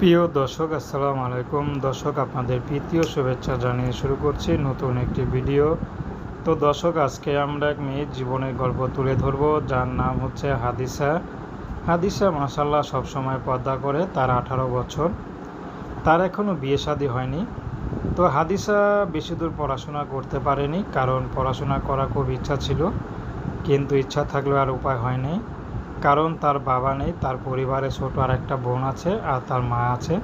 প্রিয় দর্শক, আসসালামু আলাইকুম। দর্শক, আপনাদের প্রীতীয় শুভেচ্ছা জানিয়ে শুরু করছি নতুন একটি ভিডিও। তো দর্শক, আজকে আমরা এক মেয়ের জীবনের গল্প তুলে ধরব, যার নাম হচ্ছে হাদিসা। হাদিসা মাসাল্লাহ সবসময় পর্দা করে, তার আঠারো বছর। তার এখনও বিয়ে শাদী হয়নি। তো হাদিসা বেশি দূর পড়াশোনা করতে পারেনি, কারণ পড়াশোনা করা খুব ইচ্ছা ছিল, কিন্তু ইচ্ছা থাকলেও আর উপায় হয়নি। কারণ তার বাবা নেই, তার পরিবারে ছোট আর একটা বোন আছে আর তার মা আছে।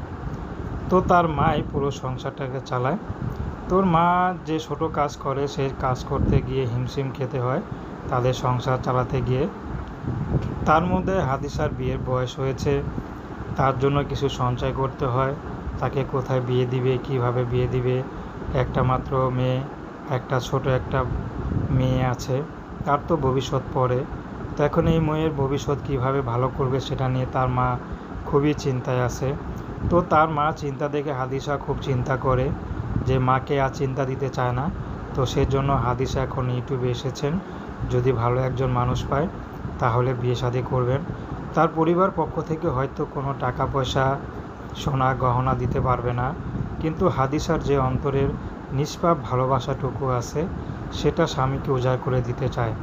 তো তার মাই পুরো সংসারটাকে চালায়। তোর মা যে ছোট কাজ করে সেই কাজ করতে গিয়ে হিমশিম খেতে হয় তাদের সংসার চালাতে গিয়ে। তার মধ্যে হাদিসার বিয়ের বয়স হয়েছে, তার জন্য কিছু সঞ্চয় করতে হয়, তাকে কোথায় বিয়ে দিবে, কীভাবে বিয়ে দিবে, একটা মাত্র মেয়ে, একটা ছোট একটা মেয়ে আছে, তার তো ভবিষ্যৎ পড়ে তো এখন এই মেয়ের ভবিষ্যৎ কীভাবে ভালো করবে সেটা নিয়ে তার মা খুবই চিন্তায় আছে। তো তার মা চিন্তা দেখে হাদিসা খুব চিন্তা করে যে মাকে আর চিন্তা দিতে চায় না। তো সেজন্য হাদিসা এখন ইউটিউবে এসেছেন। যদি ভালো একজন মানুষ পায়, তাহলে বিয়ে শাদী করবেন। তার পরিবার পক্ষ থেকে হয়তো কোনো টাকা পয়সা, সোনা, গহনা দিতে পারবে না। কিন্তু হাদিসার যে অন্তরের নিষ্পাপ ভালোবাসাটুকু আছে, সেটা স্বামীকে উজাড় করে দিতে চায়।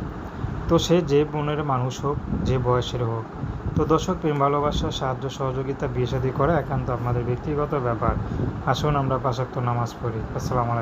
তো সে যে বোনের মানুষ হোক, যে বয়সের হোক। তো দর্শক, প্রেম, ভালোবাসা, সাহায্য, সহযোগিতা, বিয়ে শাদী করা একান্ত আপনাদের ব্যক্তিগত ব্যাপার। আসুন আমরা পাশাক্ত নামাজ পড়ি। আসসালামু আলাইকুম।